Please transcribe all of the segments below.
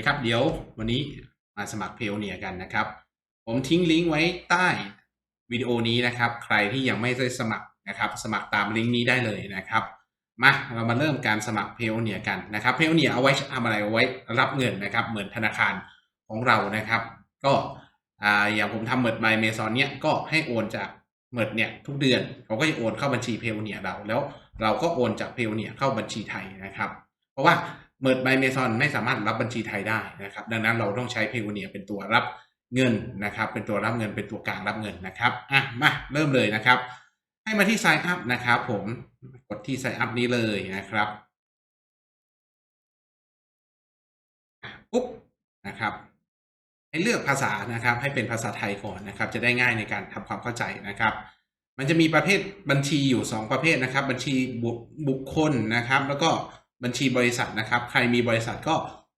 นะครับ เดี๋ยววันนี้มาสมัครเพลเนียกันนะครับ ผมทิ้งลิงก์ไว้ใต้วิดีโอนี้นะครับ ใครที่ยังไม่ได้สมัครนะครับ สมัครตามลิงก์นี้ได้เลยนะครับมาเรามาเริ่มการสมัครเพลเนียกันนะครับเพลเนียเอาไว้ทำอะไรเอาไว้รับเงินนะครับ เหมือนธนาคารของเรานะครับ ก็ออย่างผมทำเมิร์ดไบเมซอนเนี้ยก็ให้โอนจากเมิร์ดเนี่ยทุกเดือนเขาก็จะโอนเข้าบัญชีเพลเนียเราแล้วเราก็โอนจากเพลเนียเข้าบัญชีไทยนะครับ เพราะว่า เมิร์ดไบเมซอนไม่สามารถรับบัญชีไทยได้นะครับ ดังนั้นเราต้องใช้เพลเนียเป็นตัวรับเงินนะครับ เป็นตัวรับเงินเป็นตัวกลางรับเงินนะครับอะมาเริ่มเลยนะครับ ให้มาที่ Sign Up นะครับผมกดที่ Sign Up นี้เลยนะครับปุ๊บนะครับให้เลือกภาษานะครับ ให้เป็นภาษาไทยก่อนนะครับ จะได้ง่ายในการทำความเข้าใจนะครับ มันจะมีประเภทบัญชีอยู่ 2 ประเภทนะครับ บัญชีบุบุคคลนะครับ แล้วก็ บัญชีบริษัทนะครับ ใครมีบริษัทก็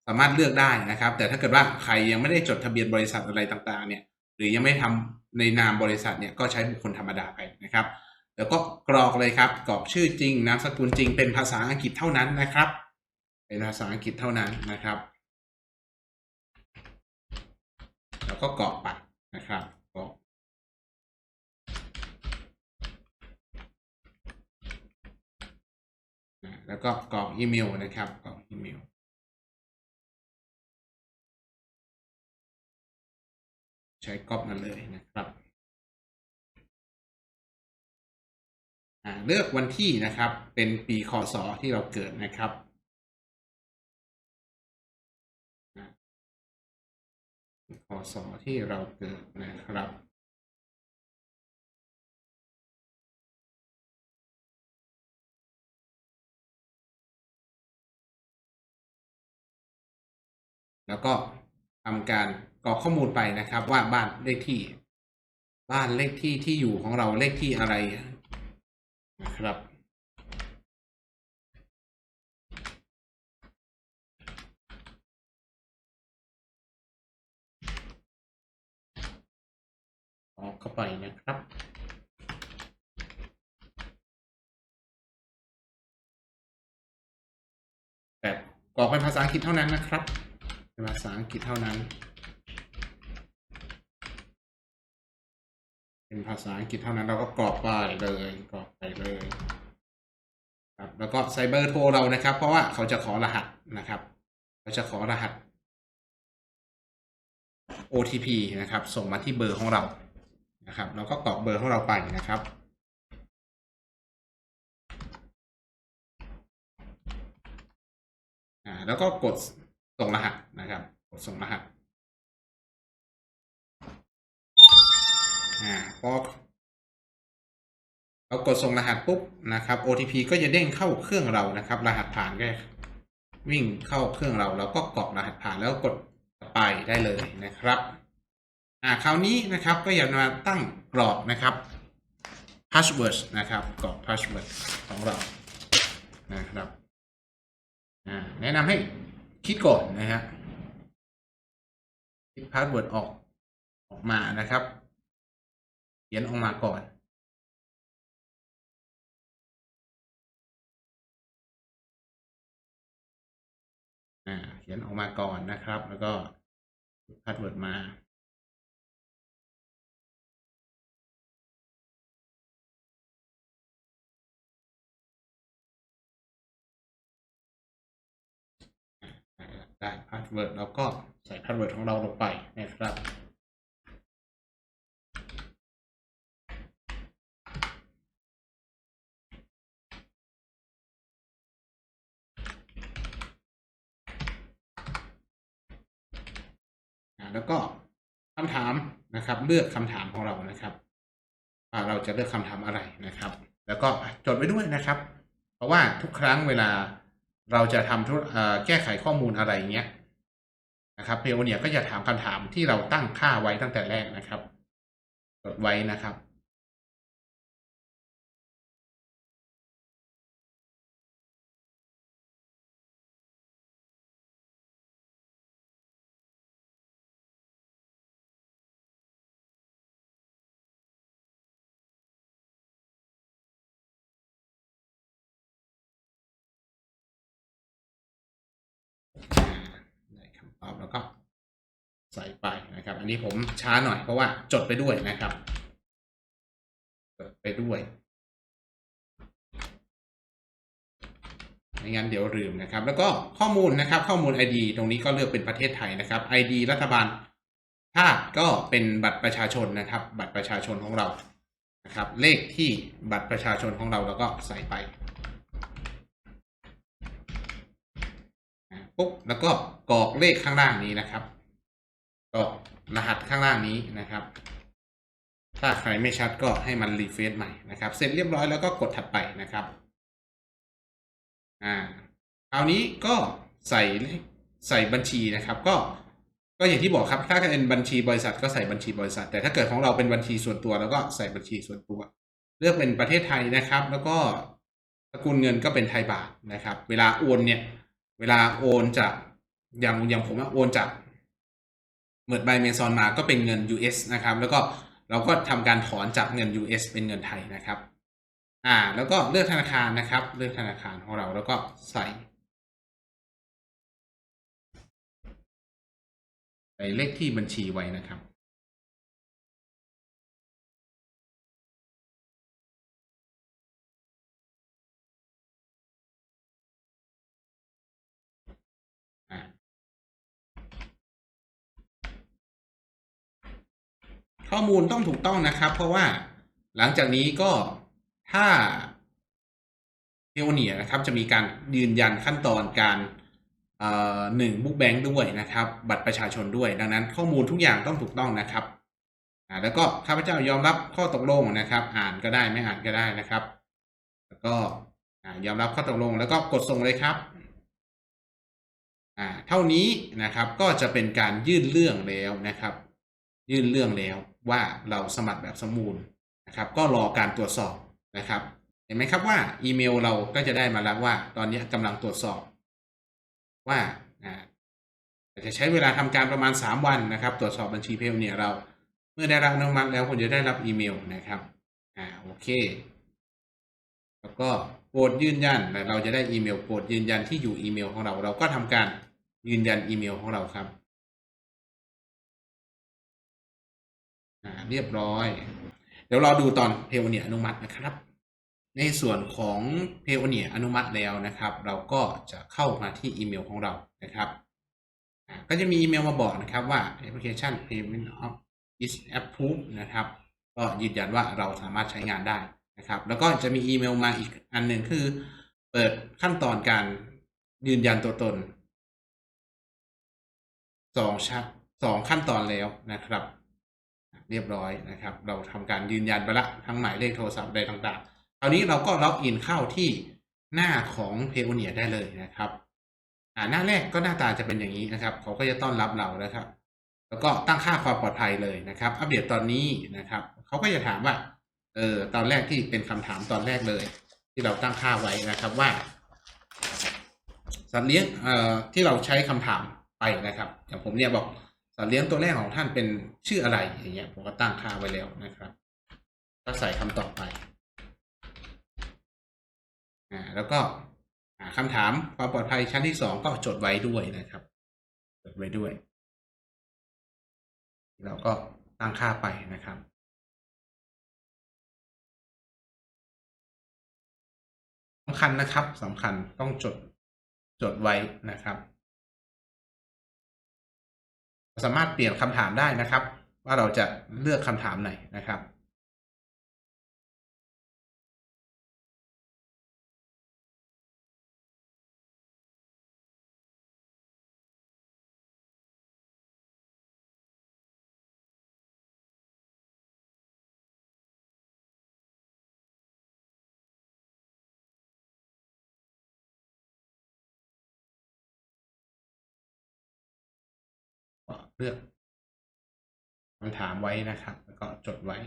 สามารถเลือกได้นะครับ แต่ถ้าเกิดว่าใครยังไม่ได้จดทะเบียนบริษัทอะไรต่างๆ เนี่ย หรือยังไม่ทำในนามบริษัทเนี่ยก็ใช้บุคคลธรรมดาไปนะครับ แล้วก็กรอกเลยครับ กรอกชื่อจริงนามสกุลจริงเป็นภาษาอังกฤษเท่านั้นนะครับ เป็นภาษาอังกฤษเท่านั้นนะครับ แล้วก็กรอกไปนะครับกรอกนะ แล้วก็กรอกอีเมลนะครับกรอกอีเมลใช้ก๊อปนั่นเลยนะครับเลือกวันที่นะครับเป็นปีคศที่เราเกิดนะครับอ่าคศที่เราเกิดนะครับ แล้วก็ทำการกรอกข้อมูลไปนะครับ ว่าบ้านเลขที่ บ้านเลขที่ที่อยู่ของเราเลขที่อะไรนะครับออกเข้าไปนะครับแต่กรอกเป็นภาษาอังกฤษเท่านั้นนะครับ เป็นภาษาอังกฤษเท่านั้น เป็นภาษาอังกฤษเท่านั้นเราก็กรอกไปเลยกรอกไปเลยครับแล้วก็ใส่เบอร์โทรเรานะครับ เพราะว่าเขาจะขอรหัสนะครับเขาจะขอรหัส OTP นะครับ ส่งมาที่เบอร์ของเรานะครับเราก็กรอกเบอร์ของเราไปนะครับอ่าแล้วก็กด ส่งรหัสนะครับ กดส่งรหัสอ่าพอเรากดส่งรหัสปุ๊บนะครับ OTP ก็จะเด้งเข้าเครื่องเรานะครับ รหัสผ่านก็วิ่งเข้าเครื่องเราแล้วก็กรอกรหัสผ่านแล้วกดไปได้เลยนะครับ อ่าคราวนี้นะครับก็อย่ามาตั้งกรอกนะครับ password นะครับกรอก password ของเรานะครับ อ่าแนะนำให้ คิดก่อนนะฮะคิดพาสเวิร์ดออกออกมานะครับ เขียนออกมาก่อนอ่าเขียนออกมาก่อนนะครับ แล้วก็พาสเวิร์ดมา ได้พาสเวิร์ดแล้วก็ใส่พาสเวิร์ดของเราลงไปนะครับแล้วก็คำถามนะครับ เลือกคำถามของเรานะครับว่าเราจะเลือกคำถามอะไรนะครับ แล้วก็จดไว้ด้วยนะครับ เพราะว่าทุกครั้งเวลา เราจะทำธุรแก้ไขข้อมูลอะไรเงี้ยนะครับเพลเนี่ยก็จะถามคำถามที่เราตั้งค่าไว้ตั้งแต่แรกนะครับ กดไว้นะครับ ตอบแล้วก็ใส่ไปนะครับ อันนี้ผมช้าหน่อยเพราะว่าจดไปด้วยนะครับจดไปด้วยไม่งั้นเดี๋ยวลืมนะครับ แล้วก็ข้อมูลนะครับ ข้อมูล ID ตรงนี้ก็เลือกเป็นประเทศไทยนะครับ ID รัฐบาลชาติก็เป็นบัตรประชาชนนะครับ บัตรประชาชนของเรานะครับ เลขที่บัตรประชาชนของเราเราก็ใส่ไป ปุ๊บแล้วก็กรอกเลขข้างล่างนี้นะครับกรอกรหัสข้างล่างนี้นะครับ ถ้าใครไม่ชัดก็ให้มันรีเฟรชใหม่นะครับ เสร็จเรียบร้อยแล้วก็กดถัดไปนะครับอ่าคราวนี้ก็ใส่ใส่บัญชีนะครับ ก็ก็อย่างที่บอกครับ ถ้าเป็นบัญชีบริษัทก็ใส่บัญชีบริษัท แต่ถ้าเกิดของเราเป็นบัญชีส่วนตัวแล้วก็ใส่บัญชีส่วนตัว เลือกเป็นประเทศไทยนะครับ แล้วก็สกุลเงินก็เป็นไทยบาทนะครับ เวลาโอนเนี่ย เวลาโอนจากอย่างอย่างผมโอนจากเหมือนไบเมซอนมาก็เป็นเงิน US นะครับ แล้วก็เราก็ทำการถอนจากเงิน US เป็นเงินไทยนะครับ อ่า แล้วก็เลือกธนาคารนะครับ เลือกธนาคารของเราแล้วก็ใส่ใส่เลขที่บัญชีไว้นะครับ ข้อมูลต้องถูกต้องนะครับ เพราะว่าหลังจากนี้ก็ถ้าเทโอเนียนะครับ จะมีการยืนยันขั้นตอนการหนึ่งบุ๊กแบงค์ด้วยนะครับ บัตรประชาชนด้วย ดังนั้นข้อมูลทุกอย่างต้องถูกต้องนะครับแล้วก็ข้าพเจ้ายอมรับข้อตกลงนะครับ อ่านก็ได้ไม่อ่านก็ได้นะครับ แล้วก็ยอมรับข้อตกลงแล้วก็กดส่งเลยครับอ่าเท่านี้นะครับก็จะเป็นการยื่นเรื่องแล้วนะครับ ยื่นเรื่องแล้ว ว่าเราสมัครแบบสมบูรณ์นะครับ ก็รอการตรวจสอบนะครับ เห็นไหมครับว่าอีเมลเราก็จะได้มาแล้วว่า ตอนนี้กำลังตรวจสอบ ว่าอาจะใช้เวลาทำการประมาณ 3 วันนะครับ ตรวจสอบบัญชีเพลเนี่ยเรา เมื่อได้รับอนุมัติแล้วคุณจะได้รับอีเมลนะครับอ่าโอเค แล้วก็โปรดยืนยันเราจะได้อีเมลโปรดยืนยันที่อยู่อีเมลของเรา เราก็ทำการยืนยันอีเมลของเราครับ เรียบร้อย เดี๋ยวเราดูตอนเพลเนียอนุมัตินะครับ ในส่วนของเพลเนียอนุมัติแล้วนะครับ เราก็จะเข้ามาที่อีเมลของเรานะครับ ก็จะมีอีเมลมาบอกนะครับว่า application payment of is approved นะครับ ก็ยืนยันว่าเราสามารถใช้งานได้นะครับ แล้วก็จะมีอีเมลมาอีกอันหนึ่งคือ เปิดขั้นตอนการยืนยันตัวตนสองชั้นสองขั้นตอนแล้วนะครับ เรียบร้อยนะครับ เราทำการยืนยันไปละทั้งหมายเลขโทรศัพท์ใดต่างๆคราวนี้เราก็ล็อกอินเข้าที่หน้าของเพโอเนียได้เลยนะครับอ่าหน้าแรกก็หน้าตาจะเป็นอย่างนี้นะครับ เขาก็จะต้อนรับเรานะครับ แล้วก็ตั้งค่าความปลอดภัยเลยนะครับ อัปเดตตอนนี้นะครับเขาก็จะถามว่าเออตอนแรกที่เป็นคำถามตอนแรกเลย ที่เราตั้งค่าไว้นะครับว่าสัตว์เลี้ยงเอ่อที่เราใช้คำถามไปนะครับ อย่างผมเนี่ยบอก เลี้ยงตัวแรกของท่านเป็นชื่ออะไรอย่างเงี้ยผมก็ตั้งค่าไว้แล้วนะครับ ก็ใส่คำตอบไปอ่าแล้วก็คำถามความปลอดภัยชั้นที่สองก็จดไว้ด้วยนะครับจดไว้ด้วย เราก็ตั้งค่าไปนะครับสำคัญนะครับสำคัญต้องจดจดไว้นะครับ สามารถเปลี่ยนคำถามได้นะครับ ว่าเราจะเลือกคำถามไหนนะครับ เลือกคำถามไว้นะครับ แล้วก็จดไว้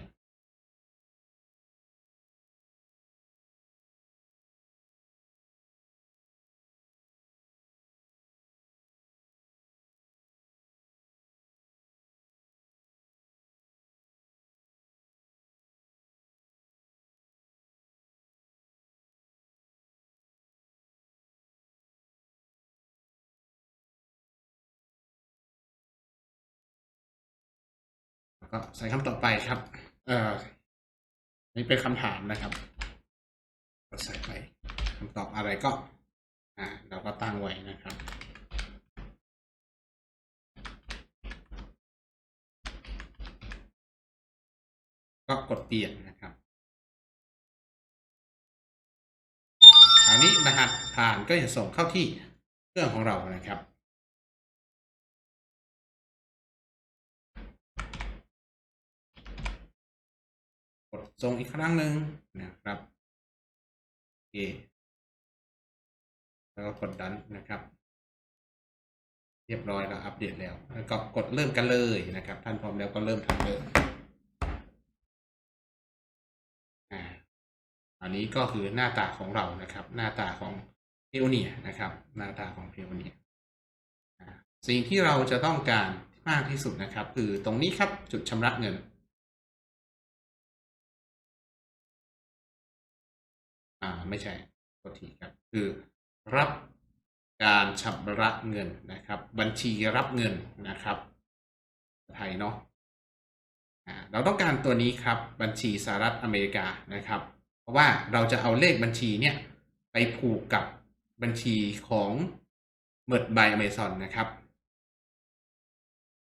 ก็ใส่คำต่อไปครับ เอ่อนี่เป็นคำถามนะครับก็ใส่ไปคำตอบอะไรก็ อ่า เราก็ตั้งไว้นะครับก็กดเปลี่ยนนะครับคราวนี้รหัสผ่านก็จะส่งเข้าที่เครื่องของเรานะครับ ส่งอีกครั้งหนึ่งนะครับโอเคแล้วก็กดดันนะครับ เรียบร้อยแล้วอัปเดตแล้วแล้วก็กดเริ่มกันเลยนะครับ ท่านพร้อมแล้วก็เริ่มทำเลยอ่าอันนี้ก็คือหน้าตาของเรานะครับ หน้าตาของเพโอเนียนะครับ หน้าตาของเพโอเนียอ่าสิ่งที่เราจะต้องการมากที่สุดนะครับ คือตรงนี้ครับจุดชำระเงิน อ่าไม่ใช่โทษทีครับ คือรับการชำระเงินนะครับ บัญชีรับเงินนะครับไทยเนาะเราต้องการตัวนี้ครับบัญชีสหรัฐอเมริกานะครับ เพราะว่าเราจะเอาเลขบัญชีเนี่ยไปผูกกับบัญชีของเมิร์ดบายอเมซอนนะครับ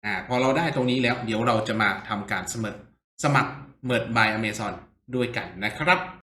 อ่าพอเราได้ตรงนี้แล้ว เดี๋ยวเราจะมาทำการสมัครสมัครเมิร์ดบายอเมซอนด้วยกันนะครับ